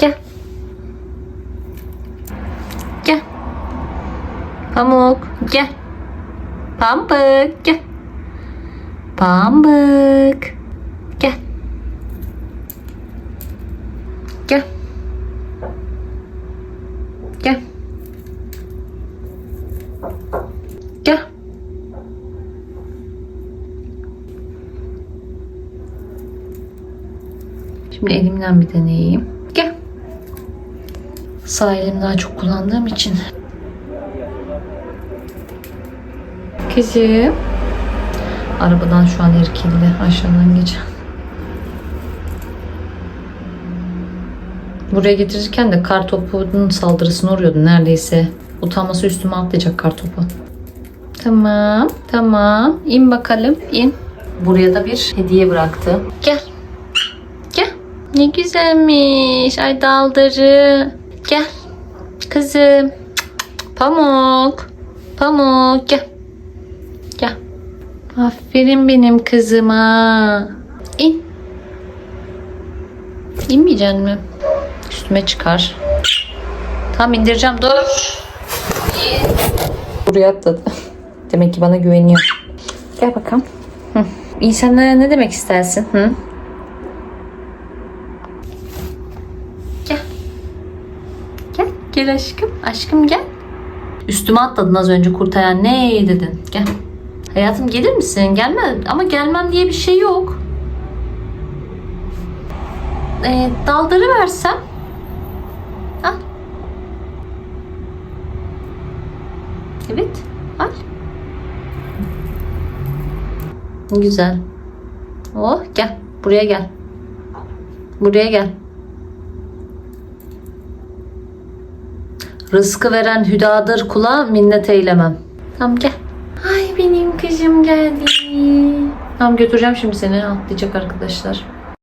Gel. Gel. Pamuk gel. Pambık gel. Pambık. Gel. Gel. Gel. Gel. Şimdi elimden bir deneyeyim. Sağ elimi daha çok kullandığım için. Kızım. Arabadan şu an irkildi aşağıdan geçen. Buraya getirirken de kar topunun saldırısına uğruyordu neredeyse. Utanması üstüme atlayacak kar topu. Tamam, tamam. İn bakalım, in. Buraya da bir hediye bıraktı. Gel. Gel. Ne güzelmiş. Ay daldırı. Gel. Kızım. Pamuk. Pamuk gel. Gel. Aferin benim kızıma. İn. İnmeyecek mi? Üstüme çıkar. Tam indireceğim. Dur. Buraya atladı. Demek ki bana güveniyor. Gel bakalım. Hı. Ne, ne demek istersin? Hı? Gel. Gel. Aşkım. Aşkım gel. Üstüme atladın az önce kurtayan ne dedin? Gel. Hayatım gelir misin? Gelme. Ama gelmem diye bir şey yok. Ee, daldırı versem. Al. Evet. Al. Güzel. Oh gel. Buraya gel. Buraya gel. Rızkı veren hüdadır kula minnet eylemem. Tamam gel. Ay benim kızım geldi. Tamam götüreceğim şimdi seni atlayacak arkadaşlar.